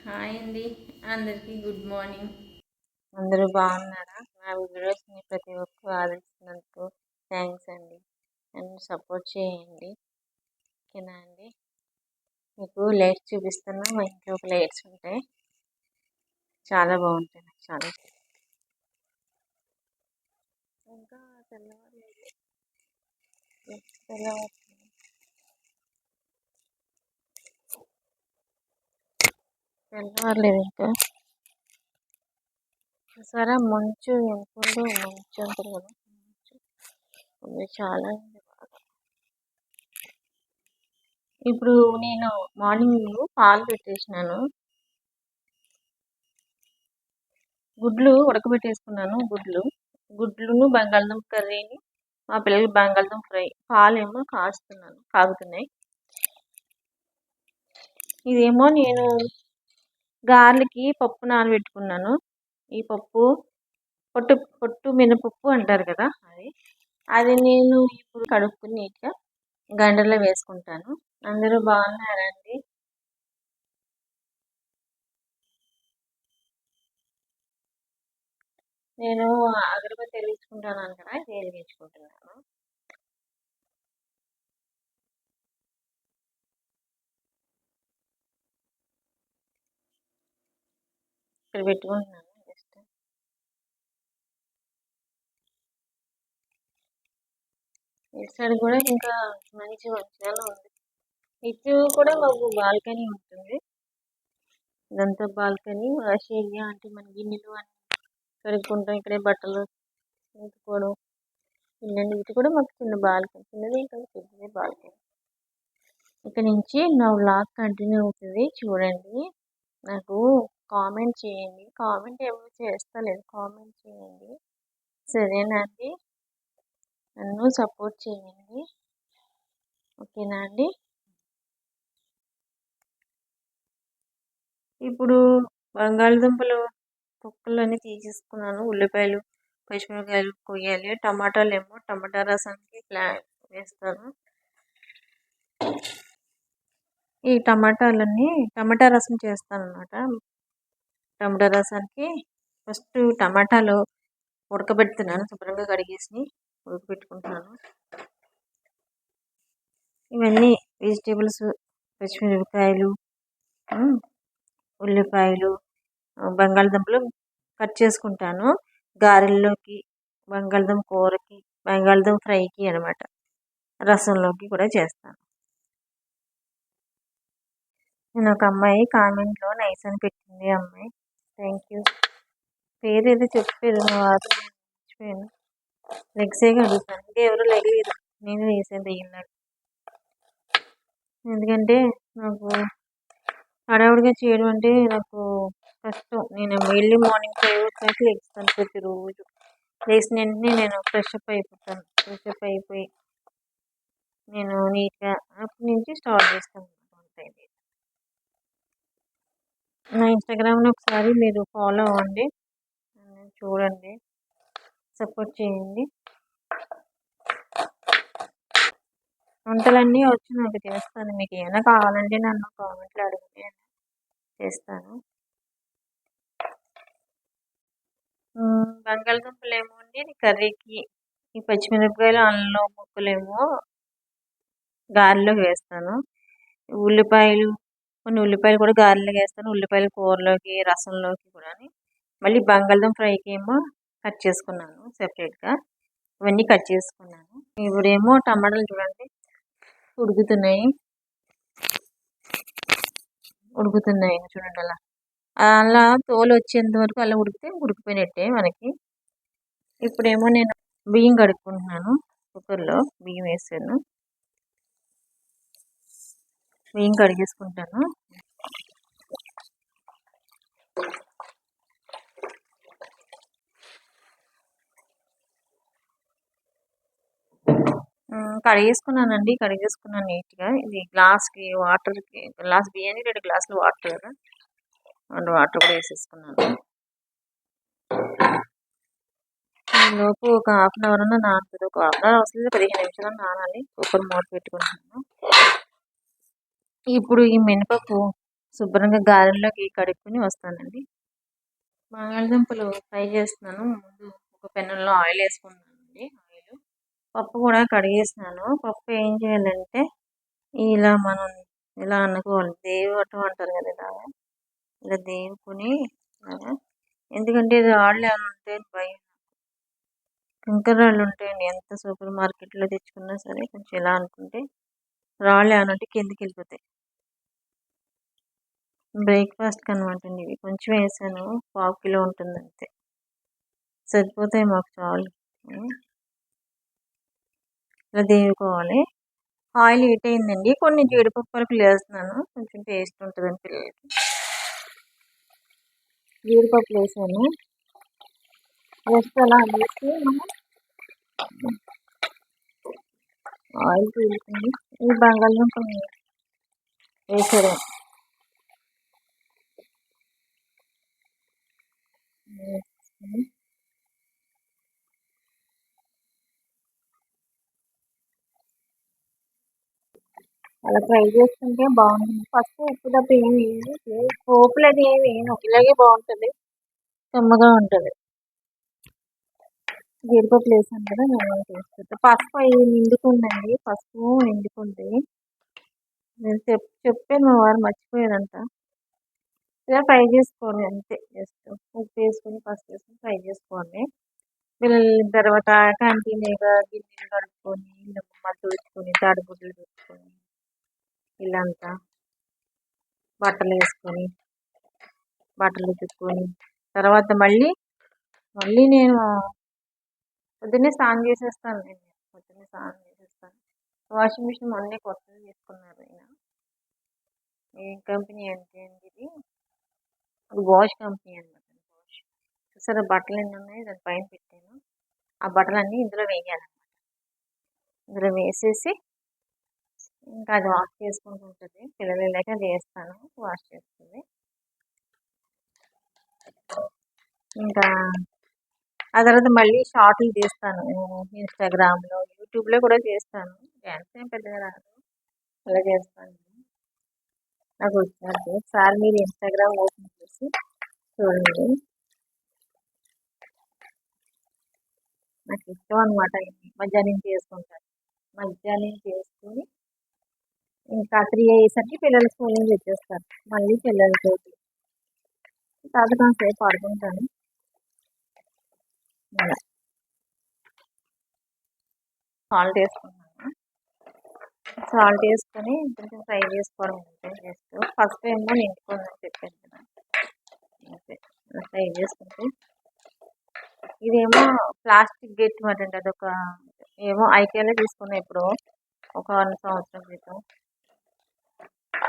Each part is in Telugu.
హాయ్ అండి. అందరికీ గుడ్ మార్నింగ్. అందరూ బాగున్నారా? నా వీడియోస్ని ప్రతి ఒక్కరు ఆదరిస్తున్నందుకు థ్యాంక్స్ అండి. నన్ను సపోర్ట్ చేయండి. ఓకేనా అండి? మీకు లైట్స్ చూపిస్తున్నా. మా ఇంట్లో ఒక లైట్స్ ఉంటాయి. చాలా బాగుంటాయి నాకు చాలా. ఇంకా తెల్లవారు తెల్లవారు తెల్లవారలేదు ఇంకా చూసారా మంచు ఎంతుందో మంచు అంటారు కదా. మంచు చాలా ఇప్పుడు నేను మార్నింగ్ పాలు పెట్టేసినాను. గుడ్లు ఉడకబెట్టేసుకున్నాను గుడ్లు. గుడ్లును బంగాళదుంప కర్రీని మా పిల్లలకి బంగాళదుంప ఫ్రై. పాలేమో కాస్తున్నాను కాగుతున్నాయి. ఇదేమో నేను గార్లకి పప్పు నానబెట్టుకున్నాను. ఈ పప్పు పొట్టు పొట్టు మినపప్పు అంటారు కదా అది. అది నేను ఇప్పుడు కడుక్కుని నీట్గా గండలో వేసుకుంటాను. అందరూ బాగున్నారండి నేను అగరబత్తి వెలిగించుకుంటాను కదా ఇది వెలిగించుకుంటున్నాను ఇక్కడ పెట్టుకుంటున్నాను జస్ట్ ఇటు సైడ్ కూడా ఇంకా మంచి మంచిగా ఉంది. ఇటు కూడా మాకు బాల్కనీ ఉంటుంది. ఇదంతా బాల్కనీ ఏరియా అంటే మన గిన్నెలు అన్ని కడుక్కుంటాం ఇక్కడే బట్టలు ఉతుకోవడం ఇల్లండి ఇటు కూడా మాకు చిన్న బాల్కనీ చిన్నది ఇంకా పెద్దది బాల్కనీ. ఇక్కడ నుంచి నా వ్లాగ్ కంటిన్యూ అవుతుంది. చూడండి నాకు కామెంట్ చేయండి. కామెంట్ ఏమో చేస్తలేదు కామెంట్ చేయండి. సరేనా అండి నన్ను సపోర్ట్ చేయండి. ఓకేనా అండి? ఇప్పుడు బంగాళదుంపలు తొక్కలన్నీ తీసేసుకున్నాను. ఉల్లిపాయలు పచ్చిమిరపకాయలు కొయ్యాలి. టమాటాలు ఏమో టమాటా రసానికి ప్లా వేస్తాను. ఈ టమాటాలన్నీ టమాటా రసం చేస్తాను అనమాట టమాటా రసానికి ఫస్ట్ టమాటాలు ఉడకబెడుతున్నాను శుభ్రంగా కడిగేసి ఉడకబెట్టుకుంటున్నాను ఇవన్నీ వెజిటేబుల్స్ పచ్చిమిరపకాయలు ఉల్లిపాయలు బంగాళదుంపలు కట్ చేసుకుంటాను. గారెల్లోకి బంగాళదుంప కూరకి బంగాళదుంప ఫ్రైకి అనమాట రసంలోకి కూడా చేస్తాను. నేను ఒక అమ్మాయి కామెంట్లో నైస్ అని పెట్టింది అమ్మాయి. థ్యాంక్ యూ పేరు ఏదో చెప్పారు మర్చిపోయాను. లెగ్సేగా అడుగుతాను ఇంకా ఎవరు లెగలేదు. నేను వేసేది వేయలేదు ఎందుకంటే నాకు హడావుడిగా చేయడం అంటే నాకు కష్టం. నేను వెళ్ళి మార్నింగ్ ఫైవ్ ఓ క్లాక్ లెగుస్తాను ప్రతిరోజు. లేచిన వెంటనే నేను ఫ్రెష్ అప్ అయిపోతాను. ఫ్రెష్ అప్ అయిపోయి నేను నీట్గా అప్పటి నుంచి స్టార్ట్ చేస్తాను వంట నా ఇన్స్టాగ్రామ్ని ఒకసారి మీరు ఫాలో అవ్వండి. చూడండి. సపోర్ట్ చేయండి. వంటలన్నీ వచ్చి నాకు చేస్తాను. మీకు ఏమైనా కావాలంటే నన్ను కామెంట్లో అడిగితే చేస్తాను. బంగాళదుంపలు ఏమో అండి. కర్రీకి. ఈ పచ్చిమిరపకాయలు అల్లం ముక్కలేమో గారెలోకి వేస్తాను. ఉల్లిపాయలు కొన్ని ఉల్లిపాయలు కూడా గారెలు వేస్తాను. ఉల్లిపాయలు కూరలోకి రసంలోకి కూడా మళ్ళీ బంగాళదుంప ఫ్రైకి ఏమో కట్ చేసుకున్నాను సెపరేట్గా. ఇవన్నీ కట్ చేసుకున్నాను. ఇప్పుడేమో టమాటాలు చూడండి. ఉడుకుతున్నాయి. ఉడుకుతున్నాయి చూడండి అలా. అలా తోలు వచ్చేంత వరకు అలా ఉడికితే ఉడికిపోయినట్టే మనకి. ఇప్పుడేమో నేను బియ్యం కడుక్కుంటున్నాను. కుక్కర్లో బియ్యం వేసాను. నేను కడిగేసుకుంటాను. కడిగేసుకున్నానండి కడిగేసుకున్నాను నీట్గా. ఇది గ్లాస్కి వాటర్కి గ్లాస్ బియ్యాన్ని రెండు గ్లాసులు వాటర్ కదా రెండు వాటర్ కూడా వేసేసుకున్నాను. లోపు ఒక హాఫ్ అన్ అవర్ అన్న నానుతుంది ఒక హాఫ్ అన్ అవర్ అవసరం పదిహేను నిమిషాలు నానాలి. కుక్కర్ మూత పెట్టుకుంటున్నాను. ఇప్పుడు ఈ మినపప్పు శుభ్రంగా గారెల్లోకి కడుక్కొని వస్తానండి. బంగాళదుంపలు ఫ్రై చేస్తున్నాను. ముందు ఒక పెన్నుల్లో ఆయిల్ వేసుకున్నానండి. ఆయిల్ పప్పు కూడా కడిగేసినాను పప్పు ఏం చేయాలంటే ఇలా మనం ఇలా అనుకోవాలి. దేవటం అంటారు కదా ఇలాగా. ఇలా దేవుకుని ఇలాగా. ఎందుకంటే ఆళ్ళు ఏమైనా ఉంటే భయం. కంకర రాళ్ళు ఉంటాయండి. ఎంత సూపర్ మార్కెట్లో తెచ్చుకున్నా సరే కొంచెం ఇలా అనుకుంటే రాళ్ళు ఏమైనా కిందకి వెళ్ళిపోతాయి బ్రేక్ఫాస్ట్ అనమాట అండి ఇవి కొంచెం వేసాను. పావు కిలో ఉంటుంది అంతే సరిపోతాయి మాకు చాలు. ఇలా దేవుకోవాలి. ఆయిల్ హీట్ అయిందండి. కొన్ని జీడిపప్పు వరకు వేస్తున్నాను కొంచెం టేస్ట్ ఉంటుందండి పిల్లలకి. జీడిపప్పులు వేసాను. జస్ట్ అలా అందిస్తే ఆయిల్ పీలుతుంది ఈ బంగాళదుంప వేసారు అలా ఫ్రై చేసుకుంటే బాగుంటుంది ఫస్ట్ ఉప్పు తప్ప ఏమి పోపులు అది ఏమి వేయను. ఇలాగే బాగుంటుంది. కమ్మగా ఉంటుంది. జీడిపప్పులు వేసాను కదా నేను చేసుకుంటా. పసుపు అవి నిండుకుందండి. పసుపు నిండుకుంది. నేను చెప్ చెప్పాను మా వారు మర్చిపోయారంట. ఇలా ఫ్రై చేసుకోండి అంతే. జస్ట్ ఉప్పు వేసుకొని పసుపు వేసుకొని ఫ్రై చేసుకోండి. పిల్లలు తర్వాత కంటిన్యూగా గిన్నెలు కడుక్కొని ఇల్లు మళ్ళీ తుడుచుకొని తడిగుడ్లు తుడుచుకొని ఇల్లంతా బట్టలు వేసుకొని బట్టలు ఉతుక్కొని తర్వాత మళ్ళీ మళ్ళీ నేను పొద్దున్నే స్నానం చేసేస్తాను నేను. పొద్దున్నే స్నానం చేసేస్తాను. వాషింగ్ మిషన్ మొన్నే కొత్తది తీసుకున్నారు ఆయన ఏ కంపెనీ అంటే అండి ఇది? వాష్ కంపెనీ అనమాట వాష్. చూసారా బట్టలు ఎన్ని ఉన్నాయి దాని పైన పెట్టాను. ఆ బట్టలన్నీ ఇందులో వేయాలన్నమాట. ఇందులో వేసేసి ఇంకా అది వాష్ చేసుకుంటూ ఉంటుంది. పిల్లలు వెళ్ళాక చేస్తాను. వాష్ చేస్తుంది. ఇంకా ఆ తర్వాత మళ్ళీ షార్ట్లు తీస్తాను ఇన్స్టాగ్రామ్లో యూట్యూబ్లో కూడా చేస్తాను. డ్యాన్స్ ఏం పెద్దగా రాదు. అలా చేస్తాను. నాకు వచ్చినట్టు ఒకసారి మీరు ఇన్స్టాగ్రామ్ ఓపెన్ చేసి చూడండి. నాకు ఇష్టం అనమాట మధ్యాహ్నం చేసుకుంటాను మధ్యాహ్నం చేసుకుని ఇంకా త్రీ అయ్యేసరికి పిల్లలు స్కూల్ నుంచి వచ్చేస్తారు. మళ్ళీ పిల్లలతోటి. తర్వాత సేపు ఆడుకుంటాను. సాల్ట్ వేసుకున్నాను. సాల్ట్ వేసుకొని కొంచెం ఫ్రై చేసుకోవడం అంతే జస్ట్. ఫస్ట్ ఏమో నింపుకోవాలని చెప్పాను కదా. అంతే. ఫ్రై చేసుకుంటే. ఇదేమో ప్లాస్టిక్ గెట్ మాట అంటే అదొక ఏమో ఐకేలో తీసుకున్నా ఇప్పుడు ఒక వన్ సంవత్సరం క్రితం.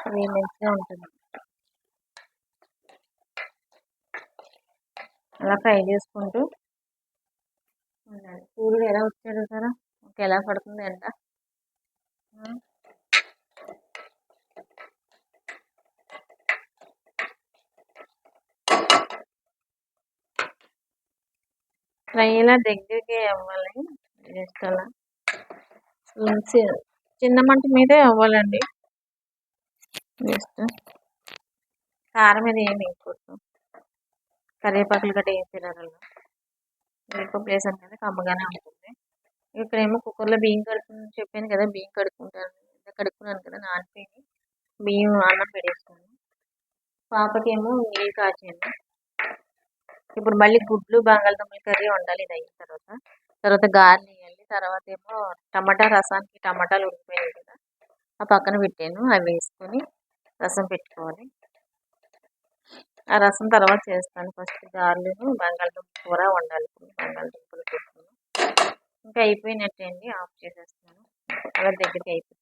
అది మంచిగా ఉంటుంది. అలా ఫ్రై చేసుకుంటూ ఉండాలి సూర్యుడు ఎలా వచ్చాడు కదా ఎలా పడుతుంది ఎండ ఫ్రై ఇలా దగ్గరికి అవ్వాలి. జస్ట్ అలా చిన్న మంట మీదే అవ్వాలండి. జస్ట్ కారం మీద ఏమి వేయకూడదు. కరివేపాకులు గట్రా ఏం తినాలి వేప ప్లేస్ కదా కమ్మగానే ఉంటుంది. ఇక్కడేమో కుక్కర్లో బియ్యం కడుక్కుని చెప్పాను కదా బియ్యం కడుక్కుంటాను కడుక్కున్నాను కదా నానిపోయి బియ్యం అన్నం పెట్టేస్తాను పాపకేమో నీళ్ళు కాచాను. ఇప్పుడు మళ్ళీ గుడ్లు బంగాళదుంపల కర్రీ వండాలి ఇది అయిన తర్వాత. తర్వాత గారెలు వేయాలి. తర్వాత ఏమో టమాటా రసానికి టమాటాలు ఉడికిపోయాయి కదా ఆ పక్కన పెట్టాను. అవి వేసుకొని రసం పెట్టుకోవాలి. ఆ రసం తర్వాత చేస్తాను. ఫస్ట్ గారెలు బంగాళదుంప కూర వండాలి. బంగాళదుంపలు పెట్టుకుని ఇంకా అయిపోయినట్టేండి ఆఫ్ చేసేస్తాను అలా దగ్గరికి అయిపోయింది.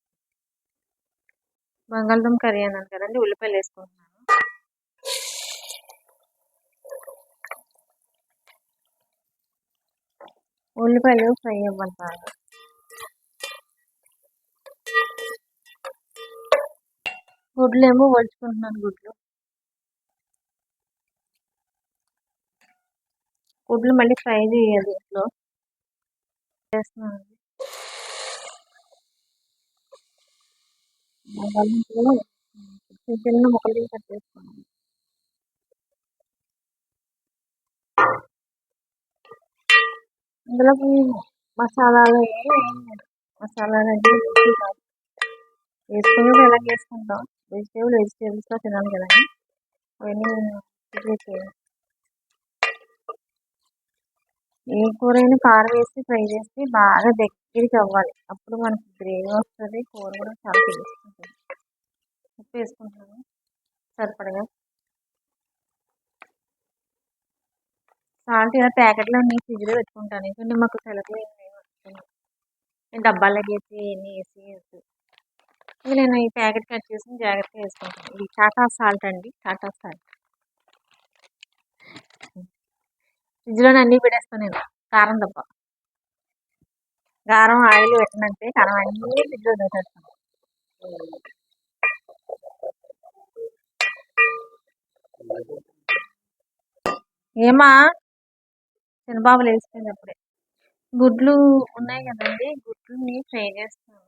బంగాళదుంప కర్రీ అన్నాను కదండి ఉల్లిపాయలు వేసుకుంటున్నాను. ఉల్లిపాయలు ఫ్రై అవ్వాలి బాగా గుడ్లు ఏమో వలుచుకుంటున్నాను గుడ్లు. గుడ్లు మళ్ళీ ఫ్రై చేయాలి ఇంట్లో. చేస్తున్నాను చిన్న ముక్కలు కట్ చేసుకోండి ఇందులోకి మసాలాలు మసాలాలు అంటే ఎలా వేసుకుంటాం వెజిటేబుల్ వెజిటేబుల్స్లో తినాలి కదండి అవన్నీ నేను ప్రిపేర్ చేయను ఏ కూరైనా కారం వేసి ఫ్రై చేసి బాగా దగ్గరికి అవ్వాలి. అప్పుడు మనకి గ్రేవీ వస్తుంది కూర కూడా చాలా టేస్ట్ ఉంటుంది. ఉప్పు వేసుకుంటాను సరిపడగా. సాల్ట్ ఇలా ప్యాకెట్లో అన్ని ఫ్రిడ్జ్లో పెట్టుకుంటాను. ఎందుకంటే మాకు సెలవులు ఏమి నేను డబ్బాలకి వేసి ఎన్ని వేసి వేసి నేను ఈ ప్యాకెట్ కట్ చేసి జాగ్రత్తగా వేసుకుంటాను. ఇది టాటా సాల్ట్ అండి టాటా సాల్ట్. ఫ్రిడ్జ్లోనే అన్నీ పెట్టేస్తాను నేను. కారం తప్ప. కారం ఆయిల్ పెట్టినంటే కారం అన్నీ ఫ్రిడ్జ్లో పెట్టేస్తాను ఏమా? చిన్నబాబు లేచిపోయింది అప్పుడే గుడ్లు ఉన్నాయి కదండి గుడ్లని ఫ్రై చేస్తాను.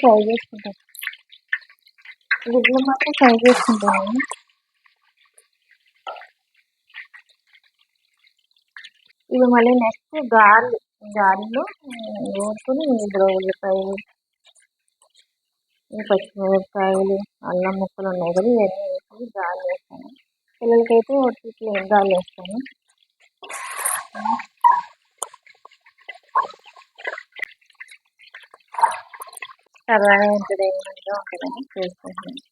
ఫ్రై చేసుకుంటాను. గుడ్లు మాత్రం ఫ్రై చేసుకుంటాను. ఇవి మళ్ళీ నెక్స్ట్ గారెలు గారెలు వేసుకుని ఇందులో ఉల్లిపాయలు పచ్చిమిరపకాయలు అల్లం ముక్కలు ఉన్నాయి కదా ఇవన్నీ వేసి గాలి వేస్తాను. పిల్లలకైతే ఒకటి గాలి వేస్తాను. సరదాగా ఉంటుంది ఏమైనా ఉంటుందని చేసుకుంటున్నాను.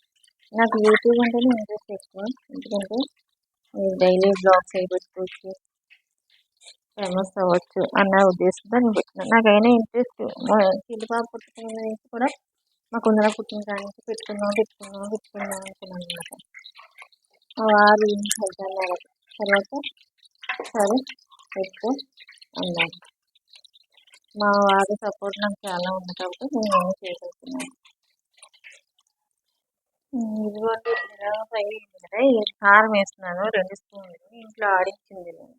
నాకు యూట్యూబ్ అంటేనే ఇంట్రెస్ట్ ఎక్కువ. ఎందుకంటే డైలీ బ్లాగ్స్ అవి పెట్టుకోవచ్చు ఫేమస్ అవ్వచ్చు అన్న ఉద్దేశంతో నేను పెట్టినాను నాకైనా ఇంట్రెస్ట్ చిల్లి పాప పుట్టుకున్న నుంచి కూడా మా కుందర పుట్టిన కాడి నుంచి పెట్టుకుందాం పెట్టుకుందాం పెట్టుకుందాం అనుకున్నాను అనమాట మా వారు అన్నారు తర్వాత సరే పెట్టు అన్నారు మా వారి సపోర్ట్ నాకు చాలా ఉంది కాబట్టి నేను ఏమీ చేయగలుగుతున్నాను ఇదిగోండి ఫ్రై కారం వేస్తున్నాను రెండు స్పూన్లు ఇంట్లో ఆడించింది నేను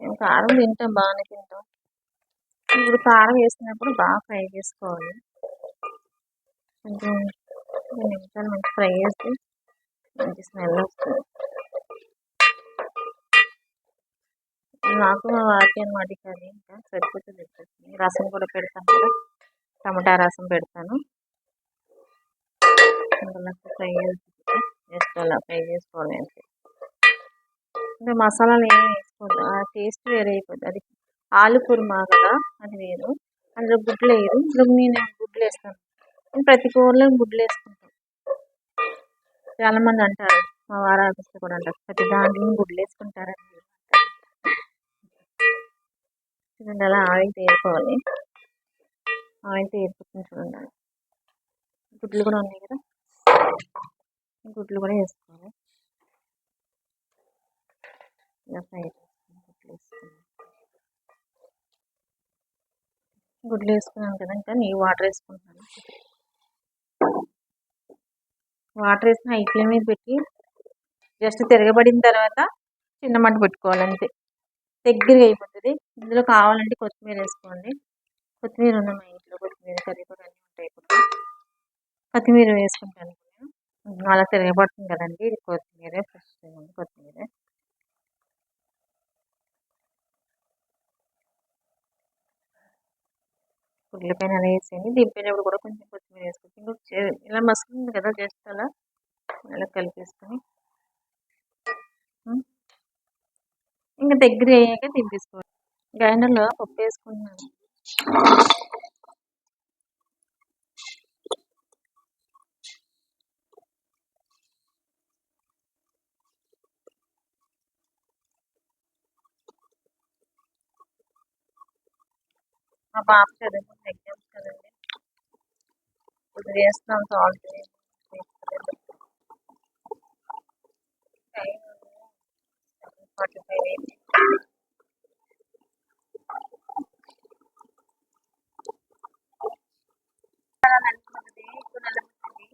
మేము కారం తింటాం బాగానే తింటాం ఇప్పుడు కారం వేసినప్పుడు బాగా ఫ్రై చేసుకోవాలి. కొంచెం రెండు నిమిషాలు మంచి ఫ్రై చేస్తే మంచి స్మెల్ వస్తుంది. నాకు మా వారికి అనమాట కర్రీ ఇంకా సరిపోతుంది వచ్చేసి రసం కూడా పెడతాను కదా టమాటా రసం పెడతాను. ఫ్రై చేసి జస్ట్ ఫ్రై చేసుకోవాలి అంటే. ఇంకా మసాలాలు ఏమి ఆ టేస్ట్ వేరే అయిపోద్ది అది ఆలు కుర్మా కదా అది వేరు. అందులో గుడ్లు వేయరు. ఇందులో నేను గుడ్లు వేస్తాను? నేను ప్రతి కూరలో గుడ్లు వేసుకుంటాను. చాలామంది అంటారు. మా వారు ఆఫీస్లో కూడా అంటారు. ప్రతి దాంట్లో గుడ్లు వేసుకుంటారని చూడండి అలా ఆయిల్ తీరుకోవాలి. ఆయిల్ తీరుకుంటుంది చూడండి. గుడ్లు కూడా ఉన్నాయి కదా? గుడ్లు కూడా వేసుకోవాలి. ఇలా ఫ్రై గుడ్లు వేసుకుని గుడ్లు వేసుకున్నాను కదా ఇంకా నేను వాటర్ వేసుకుంటున్నాను. వాటర్ వేసిన హై ఫ్లేమ్ మీద పెట్టి జస్ట్ తిరగబడిన తర్వాత చిన్న మంట పెట్టుకోవాలంతే. దగ్గరగా అయిపోతుంది. ఇందులో కావాలంటే కొత్తిమీర వేసుకోండి. కొత్తిమీర ఉంది మా ఇంట్లో కొత్తిమీర కర్రీ కూడా అన్నీ ఉంటాయి ఇప్పుడు. కొత్తిమీర వేసుకుంటాను అలా తిరగబడుతుంది కదండి ఇది కొత్తిమీర ఫ్రెష్ కొత్తిమీర ఉల్లిపాయలు అలా వేసేయండి. దింపేటప్పుడు కూడా కొంచెం కొత్తిమీర వేసుకోవచ్చు ఇంకొక ఇలా మసులుతుంది కదా జస్ట్ అలా. అలా కలిపేసుకొని. ఇంకా దగ్గర అయ్యాక దింపేసుకోవాలి గ్రైండర్లో పప్పు వేసుకుంటున్నాను. మా పాప చదువుకుంది ఎగ్జామ్స్ కదండి. ఇప్పుడు వేస్తున్నాం సాల్ట్ ఫార్టీ ఫైవ్ అయింది నలుపుతుంది ఇప్పుడు నలుపుతుంది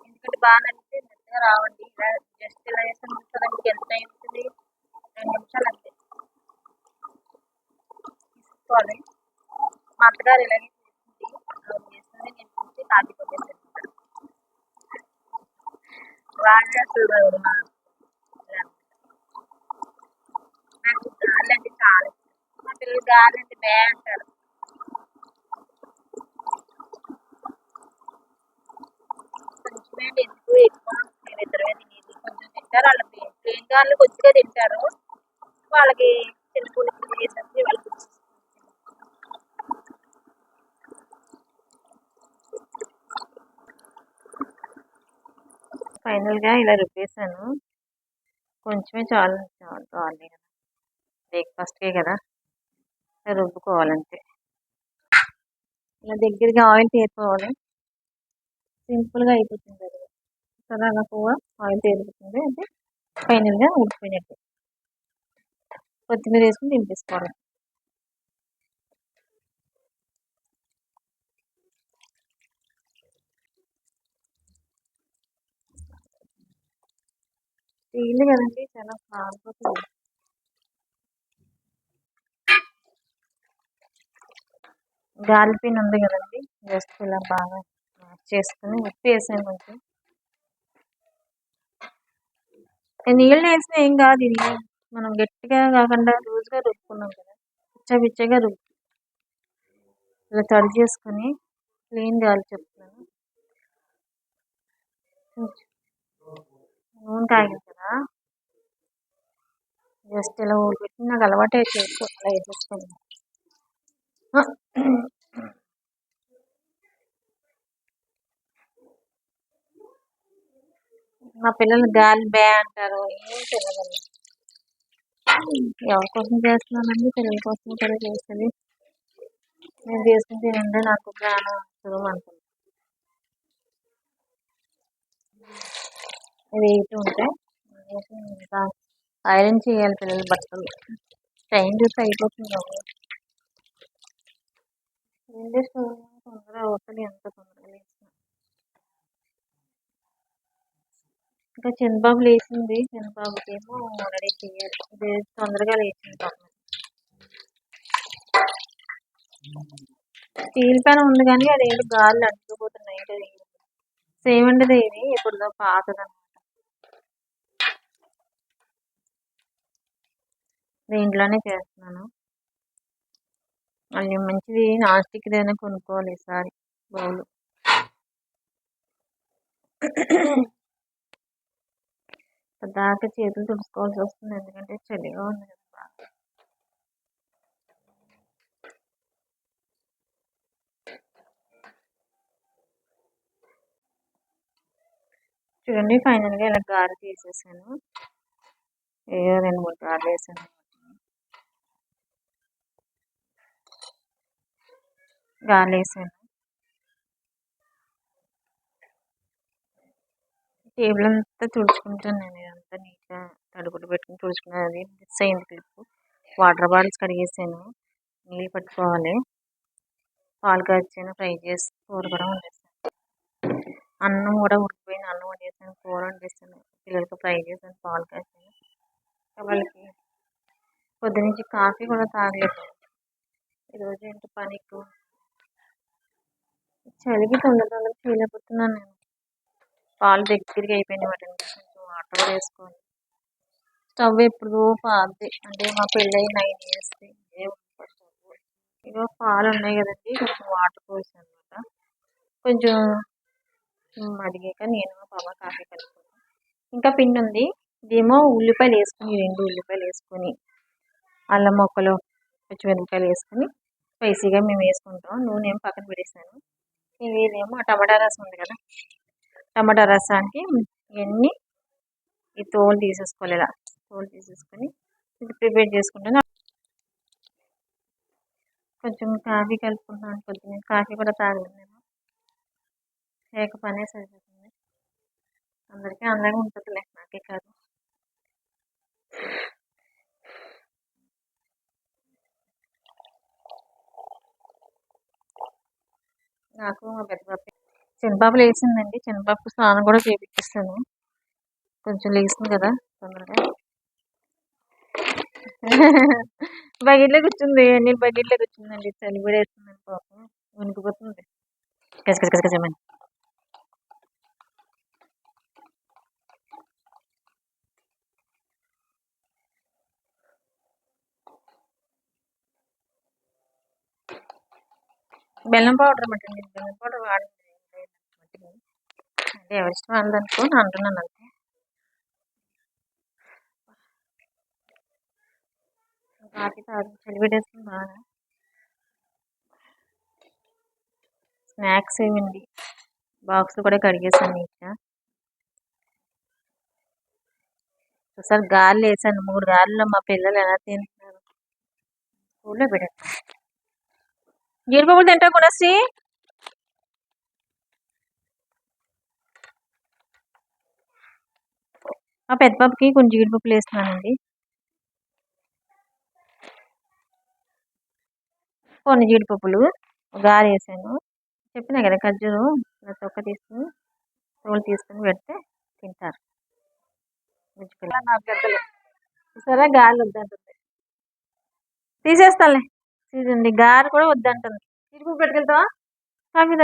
ఎందుకంటే బాగా నలిపితే మెత్తగా రావండి. ఇలా జస్ట్ ఇలా వేస్తే ఎంత టైం ఉంటుంది రెండు నిమిషాలు అంతే తీసుకోవాలి మా అత్తగారు ఇలాగే చేస్తుంది నేను చూసి బాగా నాకు గాలి అంటే చాలా ఇష్టం మా పిల్లలు గాలి అంటే బే అంటారు. కొంచెమే ఎందుకు ఎక్కువ? మేము ఇద్దరు తినేది. కొంచెం తింటారు వాళ్ళ ప్లేన్ గాళ్ళు కొద్దిగా తింటారు. వాళ్ళకి చిన్న పులుసు చేసేసి వాళ్ళకి ఫైనల్గా ఇలా రుబ్బేసాను. కొంచెమే చాలు చాలు కదా. బ్రేక్ఫాస్ట్కే కదా. ఇలా రుబ్బుకోవాలంతే. ఇలా దగ్గరగా ఆయిల్ తీసుకోవాలి సింపుల్గా అయిపోతుంది అది కదా నాకు ఆయిల్ తీరిపోతుంది అంటే ఫైనల్గా ఉడిపోయినట్టు కొత్తిమీర వేసుకుని దింపేసుకోవాలి. స్టీల్ కదండి చాలా కాలిపోతుంది గాలిపిన్ ఉంది కదండి జస్ట్ ఇలా బాగా మ్యాష్ చేసుకుని ఉప్పు వేసాను కొంచెం నీళ్ళు వేసినా ఏం కాదు ఇది మనం గట్టిగా కాకుండా లూజ్గా రుబ్బుకున్నాం కదా పిచ్చ పిచ్చగా రుబ్బు ఇలా తడి చేసుకుని క్లీన్ గాలి చెప్తున్నాను. నూనె కాగింది కదా జస్ట్ ఇలా ఊరిపెట్టి నాకు అలవాటు అయిపోయి అలా వేసేసుకోండి మా పిల్లలు గాలి బే అంటారు ఏం పిల్లలు ఎవరి కోసం చేస్తున్నానండి? పిల్లల కోసం కూడా చేస్తుంది. నేను చేసుకుని తినండి నాకు ప్రాణం వస్తుంది అనుకుంటా ఇది వేసి ఉంటే వేసి ఇంకా ఐరన్ చేయాలి పిల్లల బట్టలు. టైం చూస్తే అయిపోతుంది ఏం తొందరగా అవుతుంది ఎంత తొందరగా లేచినా. ఇంకా చిన్నబాబు లేచింది. చిన్నబాబుకి ఏమో ఆల్రెడీ చేయాలి. ఇది తొందరగా లేచింది పాపం స్టీల్ ప్యాన్ ఉంది కానీ అదేంటి గాలి అడ్డుకుపోతున్నాయి సేమ్ ఉండదు ఇది. ఎప్పుడుదో పాతదన్నమాట దీంట్లోనే చేస్తున్నాను. అది మంచిది. నాన్ స్టిక్ కొనుక్కోవాలి ఈసారి బౌల్. దాకా చేతులు తుడుచుకోవాల్సి వస్తుంది. ఎందుకంటే చలిగా ఉంది కదా. బాగా చూడండి ఫైనల్గా ఇలా గారు తీసేసాను. ఏదో రెండు మూడు గారు వేసాను. గాలేసాను. టేబుల్ అంతా తుడుచుకుంటాను నేను ఇదంతా నీట్గా తడుగుడు పెట్టుకుని తుడుచుకున్నాను. అది మిస్ అయింది క్లిప్. Water bottles కడిగేసాను. నీళ్ళు పట్టుకోవాలి. పాలు కాచాను ఫ్రై చేసి కూర కూడా వండేసాను. అన్నం కూడా ఉడికిపోయింది. అన్నం వండేసాను కూర వండేసాను. పిల్లలకి ఫ్రై చేసాను పాలు కాచాను. వాళ్ళకి పొద్దునుంచి కాఫీ కూడా తాగలేదు. ఈరోజు ఏంటో పని ఎక్కువ? చలికి తొందర తొందర చేయలేకపోతున్నాను నేను. పాలు దగ్గరికి అయిపోయినాయి వాటిని కొంచెం వాటర్ కూడా స్టవ్ ఎప్పుడు పాతది. అంటే మా పెళ్ళి నైన్ ఇయర్స్ స్టవ్ ఇగో పాలు ఉన్నాయి కదండి కొంచెం వాటర్ పోసాను అనమాట కొంచెం మరిగాక నేను మా పాప కాఫీ కలుపుకున్నాను ఇంకా పిండి ఉంది. ఇదేమో ఉల్లిపాయలు వేసుకుని రెండు ఉల్లిపాయలు వేసుకొని అల్లం మొక్కలు పచ్చిమిరపకాయలు వేసుకొని స్పైసీగా మేము వేసుకుంటాం. నూనె ఏమో పక్కన పెట్టేసాను ఇదేమో టమాటా రసం ఉంది కదా. టమాటా రసానికి ఇవన్నీ ఈ తోలు తీసేసుకోవాలి ఇలా. తోలు తీసేసుకొని ఇది ప్రిపేర్ చేసుకుంటాను. కొంచెం కాఫీ కలుపుకుంటున్నాను కొంచెం కాఫీ కూడా తాగలేదు నేను. లేక పనే సరిపోతుంది. అందరికీ అందంగా ఉంటుందిలే. నాకే కాదు. నాకు మా పెద్ద పాప చిన్నపాప లేచిందండి. చిన్నపాప స్నానం కూడా చేపించేస్తాను కొంచెం లేచింది కదా తొందరగా. బకెట్లో కూర్చుంది. నేను బకెట్లో కూర్చుందండి. చలి కూడా వేస్తుందండి పాపం. వణికిపోతుంది. కసి కసి కసి కసమని బెల్లం పౌడర్ మటండి బెల్లం పౌడర్ వాడింది అంటే ఎవరి ఇష్టం అందనుకో నేను అంటున్నాను అంతే. కాఫీ తాగు చలి బాగా. స్నాక్స్ ఇవ్వండి బాక్స్ కూడా కడిగేసాను నీట్గా. ఒకసారి గాలి వేసాను మూడు గాలిలో మా పిల్లలు ఎలా తింటున్నారు. స్కూల్లో పెట్టాను జీడిపప్పులు తింటా కూడా శ్రీ? ఆ పెద్ద పాపకి కొంచెం జీడిపప్పులు వేస్తున్నానండి. కొన్ని జీడిపప్పులు గాలి వేసాను. చెప్పినా కదా ఖర్జూరం ఇలా తొక్క తీసుకుని తోలు తీసుకుని పెడితే తింటారు. నా పెద్దలు సరే గాలి వద్దంటుంది. తీసేస్తానులే. తీసండి గారు కూడా వద్దంటుంది జీడిపప్పు పెట్టుకెళ్తావా? కాఫీ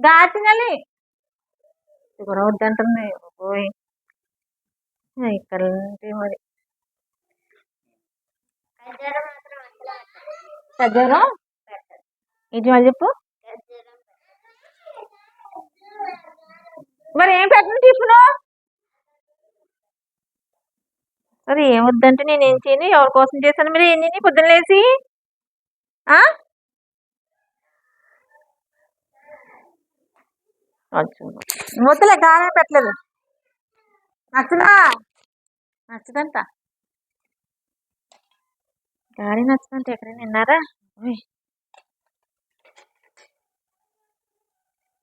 తాగు తినాలి. ఇది కూడా వద్దంటుంది పోయి ఇక్కడ మరి. ఖర్జూరం ఇది మళ్ళీ చెప్పు. మరి ఏం పెట్టను టిఫిను అది ఏమొద్దంటే నేను ఏం చేయను ఎవరి కోసం చేశాను? మీరు ఏం చేయని పొద్దున్న లేచి వద్దులే గానే పెట్టలేదు. నచ్చదా? నచ్చదంట. గాలి నచ్చదంట ఎక్కడైనా విన్నారా?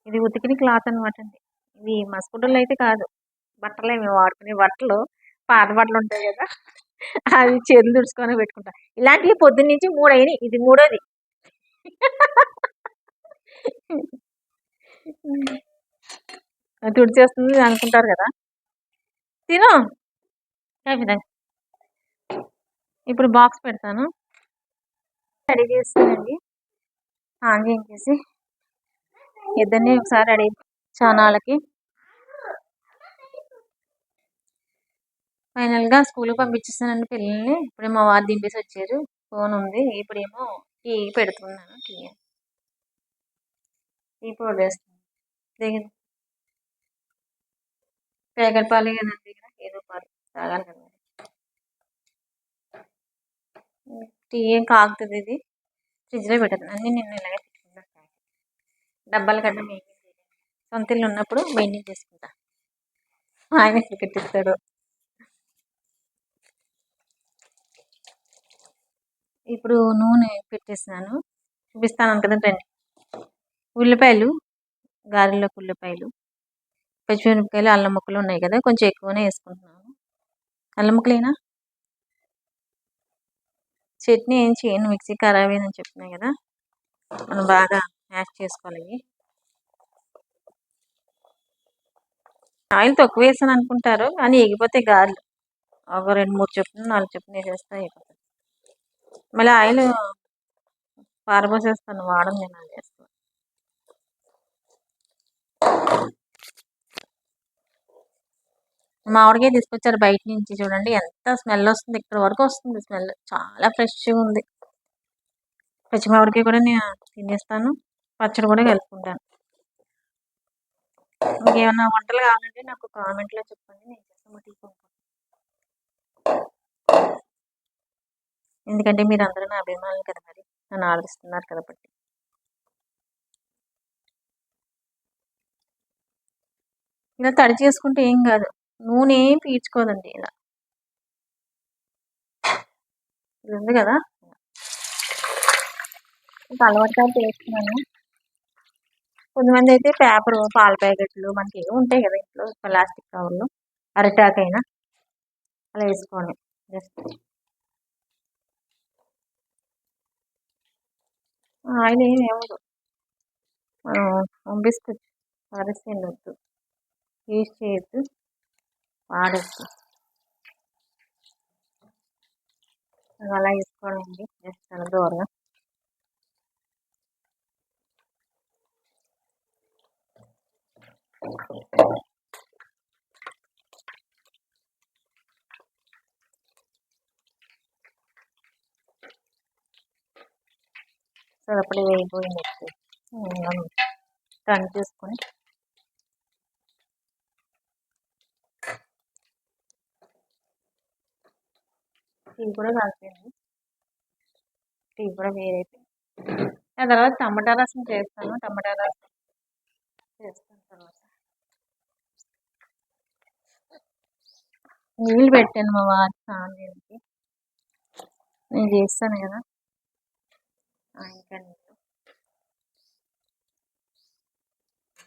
ఇది ఉతికిన క్లాత్ అనమాట అండి. ఇవి మస్కుటలు అయితే కాదు. బట్టలే మేము వాడుకునే బట్టలు. పాత బట్టలు ఉంటాయి కదా అవి చేతులు దుడుచుకొని పెట్టుకుంటా. ఇలాంటివి పొద్దున్న నుంచి మూడు అయినాయి. ఇది మూడోది. అది తుడిచేస్తుంది అనుకుంటారు కదా. తిను. ఇప్పుడు బాక్స్ పెడతాను. రెడీ చేస్తానండి ఆన్ చేసి ఇద్దరిని ఒకసారి రెడీ చానాలకి ఫైనల్గా స్కూల్కి పంపించేసానండి పిల్లల్ని. ఇప్పుడే మా వారు దింపేసి వచ్చారు. ఫోన్ ఉంది. ఇప్పుడేమో టీ పెడుతున్నాను. టీ. టీ పౌడర్ వేస్తున్నాను ప్యాకెట్ పాలు కదండి ఏదో పాలు తాగాలి కదా టీ ఏం కాగుతుంది ఇది? ఫ్రిడ్జ్లో పెట్టదు అన్నీ నిన్న ఇలాగే పెట్టుకున్నాను డబ్బాలు కట్టడం మెయింటైన్ సొంత ఇల్లు ఉన్నప్పుడు మెయింటైన్ చేసుకుంటా ఆయన ఎక్కడ కట్టిస్తాడు. ఇప్పుడు నూనె పెట్టేసినాను చూపిస్తాను కదా రండి. ఉల్లిపాయలు గారెలకు ఉల్లిపాయలు పచ్చిమిరపకాయలు అల్లం ముక్కలు ఉన్నాయి కదా కొంచెం ఎక్కువనే వేసుకుంటున్నాను. అల్లం ముక్కలేనా? చట్నీ ఏం చేయను మిక్సీ ఖరాబ్ అయిందని చెప్తున్నాయి కదా. మనం బాగా యాడ్ చేసుకోవాలి ఆయిల్ తక్కువ వేసాను అనుకుంటారు కానీ ఎగిపోతే గారెలు. ఒక రెండు మూడు చొప్పున నాలుగు చొప్పున వేసేస్తా అయిపోతుంది. మళ్ళీ ఆయిల్ పారబోసేస్తాను వాడను నేను అది వేస్తాను మామిడికాయ తీసుకొచ్చారు బయట నుంచి చూడండి ఎంత స్మెల్ వస్తుంది ఇక్కడ వరకు వస్తుంది స్మెల్. చాలా ఫ్రెష్గా ఉంది. పచ్చి మామిడికాయ కూడా నేను తినేస్తాను. పచ్చడి కూడా కలుపుకుంటాను. మీకు ఏమైనా వంటలు కావాలంటే నాకు కామెంట్లో చెప్పండి నేను చేస్తాను టీ ఎందుకంటే మీరు అందరూ నా అభిమానులు కదా మరి. నన్ను ఆదరిస్తున్నారు కాబట్టి ఇలా తడి చేసుకుంటే ఏం కాదు. నూనె ఏం పీల్చుకోదండి ఇలా. ఇది ఉంది కదా. ఇంకా అలవాటు కొంతమంది అయితే పేపర్ పాల ప్యాకెట్లు మనకి ఏమి ఉంటాయి కదా ఇంట్లో ప్లాస్టిక్ కవర్లు అరిటాకైనా. అలా వేసుకోండి జస్ట్ ఆయిల్ ఏమి ఇవ్వదు మనం పంపిస్తుంది పరిస్థితి వద్దు యూజ్ చేయొద్దు వాడద్దు అలా వేసుకోవాలండి జస్ట్ చాలా దూరంగా సరిపడి వేయిపోయింది టర్న్ చేసుకొని. టీ కూడా కాలిపోయింది టీ కూడా వేరైపోయింది. ఆ తర్వాత టమాటా రసం చేస్తాను. టమాటా రసం చేస్తాను తర్వాత. నీళ్ళు పెట్టాను మా వారికి స్నానం నేను చేస్తాను కదా. ఇంకా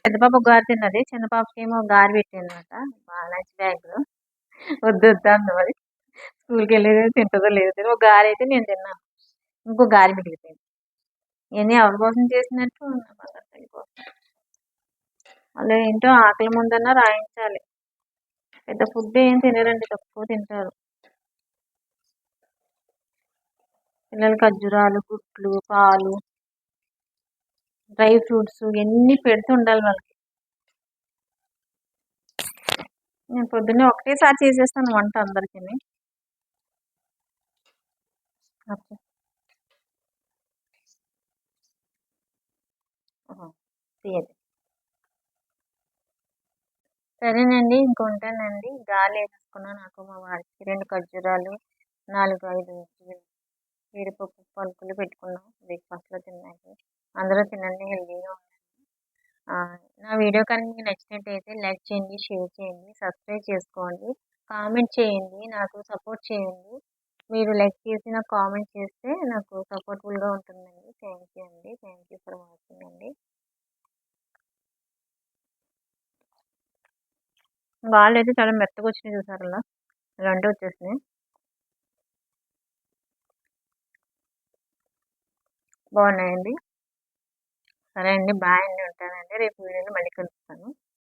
పెద్ద పాప గారు తిన్నది. చిన్న పాపకి ఏమో గారి పెట్టాను లంచ్ బ్యాగ్. వద్దు వద్దు అంది మరి. స్కూల్కి వెళ్ళేది తింటుందో లేదో తెలియదు ఒక గారి అయితే నేను తిన్నాను. ఇంకో గారి మిగిలిపోయింది ఇవన్నీ ఎవరి కోసం చేసినట్టు వాళ్ళు ఏంటో ఆకలి ముందన్నా రాయించాలి. పెద్ద ఫుడ్ ఏం తినరండి. తక్కువ తింటారు. పిల్లలు ఖర్జూరాలు గుడ్లు పాలు డ్రై ఫ్రూట్స్ ఇవన్నీ పెడుతూ ఉండాలి వాళ్ళకి. నేను పొద్దున్నే ఒకటేసారి చేసేస్తాను వంట అందరికీ సరేనండి ఇంకొంటానండి. గాలి వేసేసుకున్నా నాకు మా వారికి రెండు ఖర్జూరాలు నాలుగు ఐదు జీడిపప్పు పలుకులు పెట్టుకున్నాం. బ్రేక్ఫాస్ట్లో తిన్నాక. అందరూ తినండి హెల్దీగా ఉండండి. నా వీడియో కనుక మీకు నచ్చినట్టయితే లైక్ చేయండి షేర్ చేయండి సబ్స్క్రైబ్ చేసుకోండి కామెంట్ చేయండి నాకు సపోర్ట్ చేయండి. మీరు లైక్ చేసి నాకు కామెంట్ చేస్తే నాకు సపోర్ట్ఫుల్గా ఉంటుందండి. థ్యాంక్ యూ అండి. థ్యాంక్ యూ ఫర్ వాచింగ్ అండి. వాళ్ళు అయితే చాలా మెత్తగా వచ్చినాయి చూసారు అలా ఇలాంటివి వచ్చేసినాయి. బాగున్నాయండి. సరే అండి బాయ్ అండి ఉంటానండి. రేపు వీడియోలో మళ్ళీ కలుస్తాను.